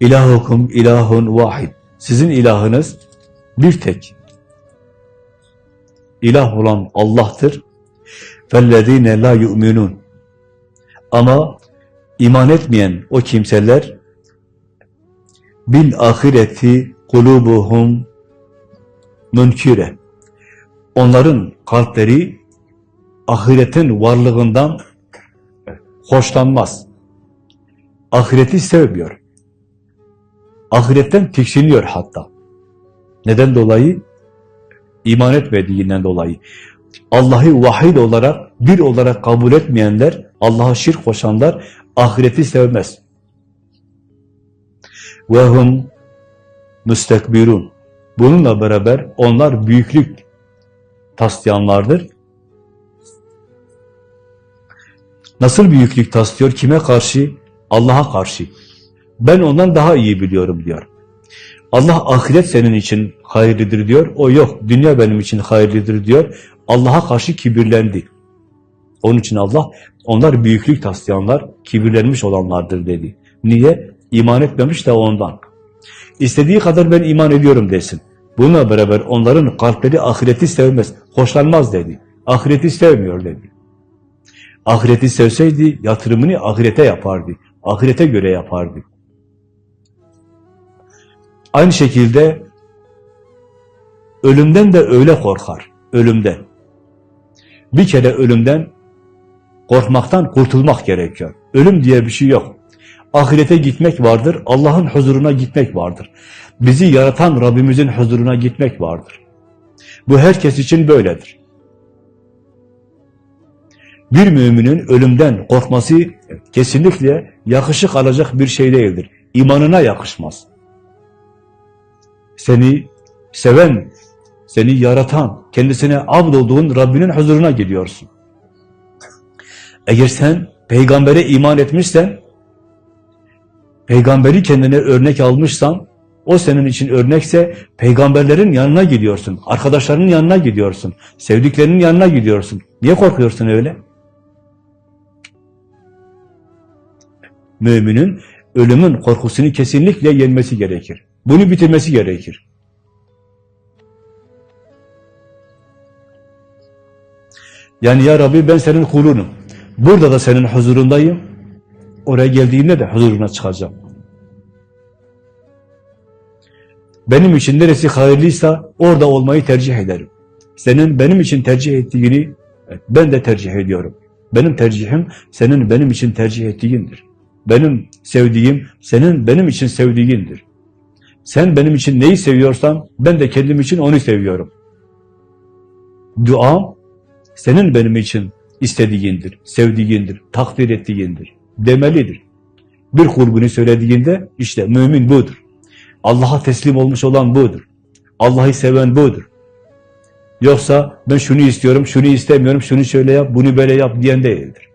İlahukum ilahun vahid. Sizin ilahınız bir tek. İlah olan Allah'tır. Fellezine la yu'minun. Ama iman etmeyen o kimseler bil ahireti kulubuhum münkire. Onların kalpleri ahiretin varlığından hoşlanmaz. Ahireti sevmiyor. Ahiretten tiksiniyor hatta. Neden dolayı? İman etmediğinden dolayı. Allah'ı vahid olarak, bir olarak kabul etmeyenler, Allah'a şirk koşanlar ahireti sevmez. Hum müstekbirun. Bununla beraber onlar büyüklük taslayanlardır. Nasıl büyüklük taslıyor? Kime karşı? Allah'a karşı. Ben ondan daha iyi biliyorum diyor. Allah ahiret senin için hayırlıdır diyor. O yok, dünya benim için hayırlıdır diyor. Allah'a karşı kibirlendi. Onun için Allah, onlar büyüklük taslayanlar, kibirlenmiş olanlardır dedi. Niye? İman etmemiş de ondan. İstediği kadar ben iman ediyorum desin. Bununla beraber onların kalpleri ahireti sevmez, hoşlanmaz dedi. Ahireti sevmiyor dedi. Ahireti sevseydi yatırımını ahirete yapardı. Ahirete göre yapardı. Aynı şekilde ölümden de öyle korkar. Ölümden. Bir kere ölümden korkmaktan kurtulmak gerekiyor. Ölüm diye bir şey yok. Ahirete gitmek vardır, Allah'ın huzuruna gitmek vardır. Bizi yaratan Rabbimizin huzuruna gitmek vardır. Bu herkes için böyledir. Bir müminin ölümden korkması kesinlikle yakışık alacak bir şey değildir. İmanına yakışmaz. Seni seven, seni yaratan, kendisine abd olduğun Rabbinin huzuruna gidiyorsun. Eğer sen peygambere iman etmişsen, peygamberi kendine örnek almışsan, o senin için örnekse peygamberlerin yanına gidiyorsun, arkadaşlarının yanına gidiyorsun, sevdiklerinin yanına gidiyorsun. Niye korkuyorsun öyle? Müminin ölümün korkusunu kesinlikle yenmesi gerekir. Bunu bitirmesi gerekir. Yani ya Rabbi ben senin kulunum. Burada da senin huzurundayım. Oraya geldiğimde de huzuruna çıkacağım. Benim için neresi hayırlıysa orada olmayı tercih ederim. Senin benim için tercih ettiğini ben de tercih ediyorum. Benim tercihim senin benim için tercih ettiğindir. Benim sevdiğim senin benim için sevdiğindir. Sen benim için neyi seviyorsan ben de kendim için onu seviyorum. Duam senin benim için istediğindir, sevdiğindir, takdir ettiğindir, demelidir. Bir kul bunu söylediğinde işte mümin budur. Allah'a teslim olmuş olan budur. Allah'ı seven budur. Yoksa ben şunu istiyorum, şunu istemiyorum, şunu şöyle yap, bunu böyle yap diyen değildir.